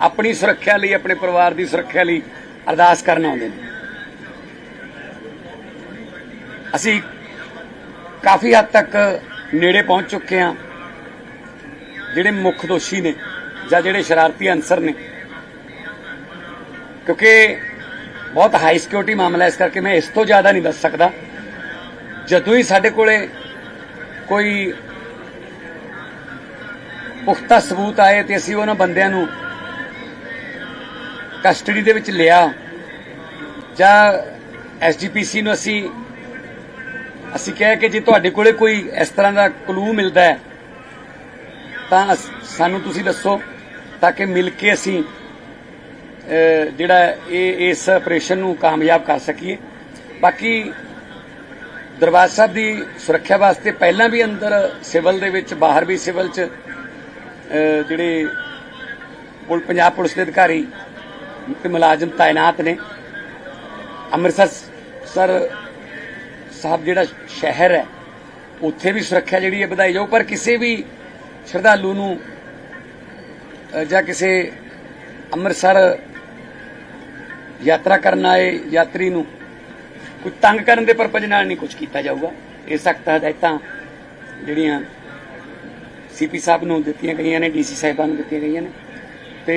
ਆਪਣੀ ਸੁਰੱਖਿਆ ਲਈ, ਆਪਣੇ ਪਰਿਵਾਰ ਦੀ ਸੁਰੱਖਿਆ ਲਈ ਅਰਦਾਸ ਕਰਨ ਆਉਂਦੇ ਨੇ। ਅਸੀਂ ਕਾਫੀ ਹੱਦ ਤੱਕ ਨੇੜੇ ਪਹੁੰਚ ਚੁੱਕੇ ਹਾਂ। ਜਿਹੜੇ ਮੁੱਖ ਦੋਸ਼ੀ ਨੇ ਜਾਂ ਜਿਹੜੇ ਸ਼ਰਾਰਤੀ ਅਨਸਰ ਨੇ। ਕਿਉਂਕਿ ਬਹੁਤ ਹਾਈ ਸਿਕਿਉਰਿਟੀ ਮਾਮਲਾ ਇਸ ਕਰਕੇ ਮੈਂ ਇਸ ਤੋਂ ਜ਼ਿਆਦਾ ਨਹੀਂ ਦੱਸ ਸਕਦਾ। ਜਦੋਂ ਹੀ ਸਾਡੇ ਕੋਲੇ ਕੋਈ ਪੁਖਤਾ ਸਬੂਤ ਆਏ ਤੇ ਅਸੀਂ ਉਹਨਾਂ ਬੰਦਿਆਂ ਨੂੰ ਕਸਟਡੀ ਦੇ ਵਿੱਚ ਲਿਆ ਜਾਂ ਐਸਜੀਪੀਸੀ ਨੂੰ ਅਸੀਂ ਅਸੀਂ ਕਿਹਾ ਕਿ ਜੇ ਤੁਹਾਡੇ ਕੋਲੇ ਕੋਈ ਇਸ ਤਰ੍ਹਾਂ ਦਾ ਕਲੂ ਮਿਲਦਾ ਹੈ, ਤਾਂ ਸਾਨੂੰ ਤੁਸੀਂ ਦੱਸੋ ਤਾਂ ਕਿ ਮਿਲ ਕੇ ਅਸੀਂ ਜਿਹੜਾ ਇਹ, ਇਸ ਆਪਰੇਸ਼ਨ ਨੂੰ ਕਾਮਯਾਬ ਕਰ ਸਕੀਏ। ਬਾਕੀ ਦਰਬਾਰ ਸਾਹਿਬ ਦੀ ਸੁਰੱਖਿਆ ਵਾਸਤੇ ਪਹਿਲਾਂ ਵੀ ਅੰਦਰ ਸਿਵਲ ਦੇ ਵਿੱਚ, ਬਾਹਰ ਵੀ ਸਿਵਲ 'ਚ ਜਿਹੜੇ ਪੁਲ, ਪੰਜਾਬ ਪੁਲਿਸ ਦੇ ਅਧਿਕਾਰੀ ਤੇ ਮੁਲਾਜ਼ਮ ਤਾਇਨਾਤ ਨੇ। ਅੰਮ੍ਰਿਤਸਰ ਸਰ ਸਾਹਿਬ ਜਿਹੜਾ ਸ਼ਹਿਰ ਹੈ, ਉੱਥੇ ਵੀ ਸੁਰੱਖਿਆ ਜਿਹੜੀ ਹੈ ਵਧਾਈ ਜਾਊ, ਪਰ ਕਿਸੇ ਵੀ ਸ਼ਰਧਾਲੂ ਨੂੰ ਜਾਂ ਕਿਸੇ ਅੰਮ੍ਰਿਤਸਰ ਯਾਤਰਾ ਕਰਨ ਆਏ ਯਾਤਰੀ ਨੂੰ ਕੋਈ ਤੰਗ ਕਰਨ ਦੇ ਪਰਪਸ ਨਾਲ ਨਹੀਂ ਕੁਝ ਕੀਤਾ ਜਾਊਗਾ। ਇਹ ਸਖਤ ਹਦਾਇਤਾਂ ਜਿਹੜੀਆਂ ਸੀਪੀ ਸਾਹਿਬ ਨੂੰ ਦਿੱਤੀਆਂ ਗਈਆਂ ਨੇ, ਡੀਸੀ ਸਾਹਿਬਾਨ ਨੂੰ ਦਿੱਤੀਆਂ ਗਈਆਂ ਨੇ। ਤੇ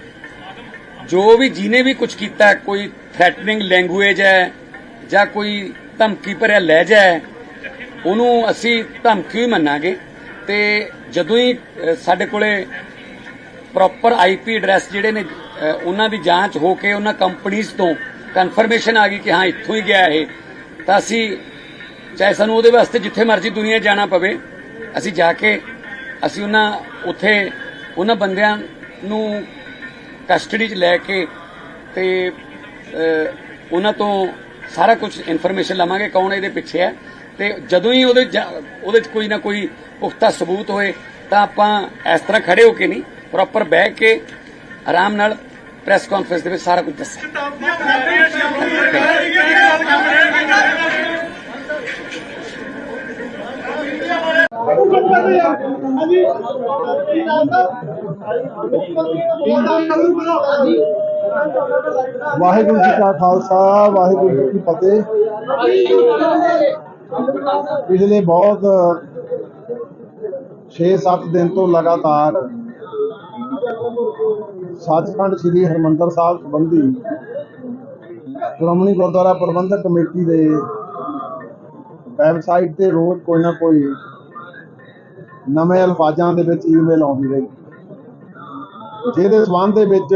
ਜੋ ਵੀ ਜਿਹਨੇ ਵੀ ਕੁਝ ਕੀਤਾ, ਕੋਈ ਥ੍ਰੈਟਨਿੰਗ ਲੈਂਗੁਏਜ ਹੈ ਜਾਂ ਕੋਈ ਧਮਕੀ ਭਰਿਆ ਲਹਿਜਾ ਹੈ, ਉਹਨੂੰ ਅਸੀਂ ਧਮਕੀ ਹੀ ਮੰਨਾਂਗੇ। ਤੇ ਜਦੋਂ ਹੀ ਸਾਡੇ ਕੋਲੇ ਪ੍ਰੋਪਰ ਆਈਪੀ ਐਡਰੈਸ ਜਿਹੜੇ ਨੇ ਉਹਨਾਂ ਦੀ ਜਾਂਚ ਹੋ ਕੇ ਉਹਨਾਂ ਕੰਪਨੀਆਂ ਤੋਂ ਕਨਫਰਮੇਸ਼ਨ ਆ ਗਈ ਕਿ ਹਾਂ, ਇੱਥੋਂ ਹੀ ਗਿਆ ਇਹ, ਤਾਂ ਅਸੀਂ ਚਾਹੇ ਸਾਨੂੰ ਉਹਦੇ ਵਾਸਤੇ ਜਿੱਥੇ ਮਰਜ਼ੀ ਦੁਨੀਆ ਜਾਣਾ ਪਵੇ, ਅਸੀਂ ਜਾ ਕੇ, ਅਸੀਂ ਉਹਨਾਂ, ਉੱਥੇ ਉਹਨਾਂ ਬੰਦਿਆਂ ਨੂੰ ਕਸਟਡੀ 'ਚ ਲੈ ਕੇ ਤੇ ਉਹਨਾਂ ਤੋਂ ਸਾਰਾ ਕੁਝ ਇਨਫੋਰਮੇਸ਼ਨ ਲਵਾਂਗੇ ਕੌਣ ਇਹਦੇ ਪਿੱਛੇ ਹੈ। ਤੇ ਜਦੋਂ ਹੀ ਉਹਦੇ ਉਹਦੇ 'ਚ ਕੋਈ ਨਾ ਕੋਈ ਪੁਖਤਾ ਸਬੂਤ ਹੋਏ, ਤਾਂ ਆਪਾਂ ਇਸ ਤਰ੍ਹਾਂ ਖੜੇ ਹੋ ਕੇ ਨਹੀਂ, ਪ੍ਰੋਪਰ ਬਹਿ ਕੇ ਆਰਾਮ ਨਾਲ ਪ੍ਰੈਸ ਕਾਨਫਰੰਸ ਦੇ ਵਿੱਚ ਸਾਰਾ ਕੁਝ ਦੱਸਾਂਗੇ। ਧਮਕੀਆਂ ਵਾਹਿਗੁਰੂ ਜੀ ਕਾ ਖਾਲਸਾ, ਵਾਹਿਗੁਰੂ ਜੀ ਕੀ ਫਤਿਹ। ਪਿਛਲੇ ਬਹੁਤ 6-7 ਦਿਨ ਤੋਂ ਲਗਾਤਾਰ ਸੱਚਖੰਡ ਸ੍ਰੀ ਹਰਮੰਦਰ ਸਾਹਿਬ ਸੰਬੰਧੀ ਸ਼੍ਰੋਮਣੀ ਗੁਰਦੁਆਰਾ ਪ੍ਰਬੰਧਕ ਕਮੇਟੀ ਦੇ ਵੈਬਸਾਈਟ ਤੇ ਰੋਜ਼ ਕੋਈ ਨਾ ਕੋਈ ਨਵੇਂ ਅਲਫਾਜ਼ਾਂ ਦੇ ਵਿੱਚ ਈਮੇਲ ਆਉਂਦੀ ਰਹੀ। ਜਿਹਦੇ ਸਬੰਧ ਦੇ ਵਿੱਚ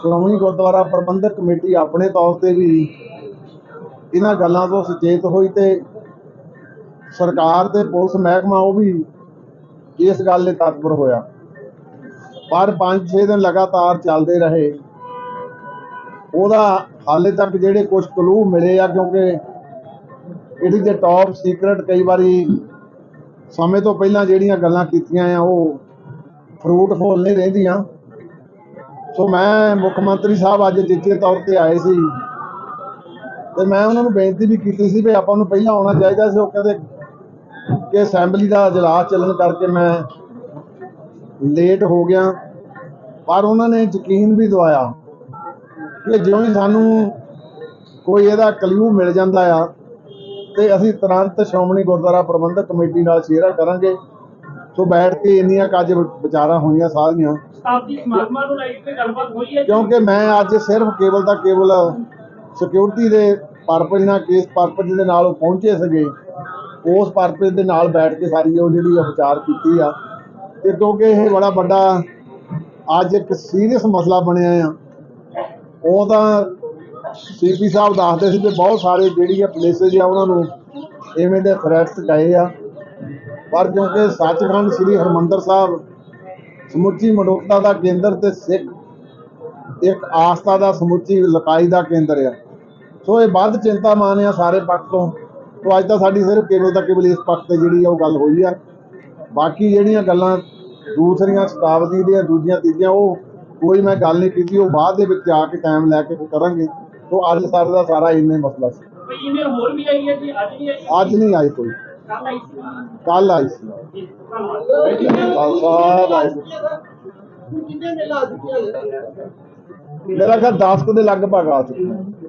ਸ਼੍ਰੋਮਣੀ ਗੁਰਦੁਆਰਾ ਪ੍ਰਬੰਧਕ ਕਮੇਟੀ ਆਪਣੇ ਤੌਰ ਤੇ ਵੀ ਇਹਨਾਂ ਗੱਲਾਂ ਤੋਂ ਸੁਚੇਤ ਹੋਈ ਤੇ ਸਰਕਾਰ ਤੇ ਪੁਲਿਸ ਮਹਿਕਮਾ ਉਹ ਵੀ ਇਸ ਗੱਲ ਲਈ ਤਤਪਰ ਹੋਇਆ। ਪਰ 5-6 ਦਿਨ ਲਗਾਤਾਰ ਚੱਲਦੇ ਰਹੇ। ਉਹਦਾ ਹਾਲੇ ਤੱਕ ਜਿਹੜੇ ਕੁਝ ਕਲੂ ਮਿਲੇ ਆ ਕਿਉਂਕਿ ਇਹਦੀ ਜੇ ਟੌਪ ਸੀਕ੍ਰੇਟ ਕਈ ਵਾਰੀ ਸਮੇਂ ਤੋਂ ਪਹਿਲਾਂ ਜਿਹੜੀਆਂ ਗੱਲਾਂ ਕੀਤੀਆਂ ਆ ਉਹ ਫਰੂਟਫੁਲ ਨਹੀਂ ਰਹਿੰਦੀਆਂ। ਸੋ ਮੈਂ ਮੁੱਖ ਮੰਤਰੀ ਸਾਹਿਬ ਅੱਜ ਜਿੱਥੇ ਤੌਰ ਤੇ ਆਏ ਸੀ, ਤੇ ਮੈਂ ਉਹਨਾਂ ਨੂੰ ਬੇਨਤੀ ਵੀ ਕੀਤੀ ਸੀ ਵੀ ਆਪਾਂ ਨੂੰ ਪਹਿਲਾਂ ਆਉਣਾ ਚਾਹੀਦਾ ਸੀ, ਉਹ ਕਹਿੰਦੇ ਕਿ ਅਸੈਂਬਲੀ ਦਾ ਇਜਲਾਸ ਚੱਲਣ ਕਰਕੇ ਮੈਂ ਲੇਟ ਹੋ ਗਿਆ। ਪਰ ਉਹਨਾਂ ਨੇ ਯਕੀਨ ਵੀ ਦਵਾਇਆ ਕਿ ਜਿਉਂ ਹੀ ਸਾਨੂੰ ਕੋਈ ਇਹਦਾ ਕਲਿਊ ਮਿਲ ਜਾਂਦਾ ਆ, ਤੇ ਅਸੀਂ ਤੁਰੰਤ ਸ਼੍ਰੋਮਣੀ ਗੁਰਦੁਆਰਾ ਪ੍ਰਬੰਧਕ ਕਮੇਟੀ ਨਾਲ ਸ਼ੇਅਰ ਕਰਾਂਗੇ। ਸੋ ਬੈਠ ਕੇ ਇੰਨੀਆਂ ਕੁ ਅੱਜ ਵਿਚਾਰਾਂ ਹੋਈਆਂ ਸਾਰੀਆਂ। ਸ਼ਤਾਬਦੀ ਸਮਾਗਮਾਂ ਨੂੰ ਲੈ ਕੇ ਗੱਲਬਾਤ ਹੋਈ ਹੈ ਜੀ? ਕਿਉਂਕਿ ਮੈਂ ਅੱਜ ਸਿਰਫ ਕੇਵਲ ਤਾਂ ਕੇਵਲ ਸਿਕਿਉਰਿਟੀ ਦੇ ਪਰਪਸ ਨਾਲ ਕੇਸ ਪਰਪਸ ਦੇ ਨਾਲ ਉਹ ਪਹੁੰਚੇ ਸੀਗੇ। ਉਸ ਪਰਪਸ ਦੇ ਨਾਲ ਬੈਠ ਕੇ ਸਾਰੀ ਉਹ ਜਿਹੜੀ ਵਿਚਾਰ ਕੀਤੀ ਆ। ਤੇ ਕਿਉਂਕਿ ਇਹ ਬੜਾ ਵੱਡਾ ਅੱਜ ਇੱਕ ਸੀਰੀਅਸ ਮਸਲਾ ਬਣਿਆ ਆ। ਉਹ ਤਾਂ ਸੀਪੀ ਸਾਹਿਬ ਦੱਸਦੇ ਸੀ ਕਿ ਬਹੁਤ ਸਾਰੇ ਜਿਹੜੀ ਆ ਪਲੇਸਿਸ ਆ ਉਹਨਾਂ ਨੂੰ ਇਵੇਂ ਦੇ ਥ੍ਰੈਟਸ ਗਏ ਆ। ਪਰ ਕਿਉਂਕਿ ਸੱਚਖੰਡ ਸ੍ਰੀ ਹਰਮੰਦਰ ਸਾਹਿਬ ਸਮੁੱਚੀ ਮਨੁੱਖਤਾ ਦਾ ਕੇਂਦਰ ਤੇ ਸਿੱਖ ਇੱਕ ਆਸਥਾ ਦਾ ਸਮੁੱਚੀ ਲਕਾਈ ਦਾ ਕੇਂਦਰ ਆ। ਸੋ ਇਹ ਵੱਧ ਚਿੰਤਾਮਾਨ ਆ ਸਾਰੇ ਪੱਖ ਤੋਂ। ਸੋ ਅੱਜ ਤਾਂ ਸਾਡੀ ਸਿਰਫ ਕੇਵਲ ਤਾਂ ਕੇਵਲ ਇਸ ਪੱਖ ਤੇ ਜਿਹੜੀ ਆ ਉਹ ਗੱਲ ਹੋਈ ਆ। ਬਾਕੀ ਜਿਹੜੀਆਂ ਗੱਲਾਂ ਦੂਸਰੀਆਂ ਸ਼ਤਾਬਦੀ ਦੀਆਂ ਦੂਜੀਆਂ ਤੀਜੀਆਂ ਉਹ ਕੋਈ ਮੈਂ ਗੱਲ ਨਹੀਂ ਕੀਤੀ ਉਹ ਬਾਅਦ ਦੇ ਵਿੱਚ ਆ ਕੇ ਟਾਈਮ ਲੈ ਕੇ ਕਰਾਂਗੇ। ਸੋ ਅੱਜ ਸਾਰਾ ਦਾ ਸਾਰਾ ਇੰਨੇ ਮਸਲਾ ਸੀ। ਕੋਈ ਈਮੇਲ ਹੋਰ ਵੀ ਆਈ ਹੈ ਜੀ? ਅੱਜ ਵੀ ਆਈ? ਅੱਜ ਨਹੀਂ ਆਈ ਕੋਈ। ਕੱਲ ਆਈ ਸੀ ਕੱਲ ਆਈ ਸੀ ਜੀ ਧੰਨਵਾਦ ਖਾਲਸਾ ਵਾਹਿਗੁਰੂ ਕਿੰਨੇ ਮੇਲਾ ਦਿੱਤੀਆਂ ਮੇਰਾ ਖਿਆਲ 10 ਕੁ ਦੇ ਲਗਭਗ ਆ ਚੁੱਕਾ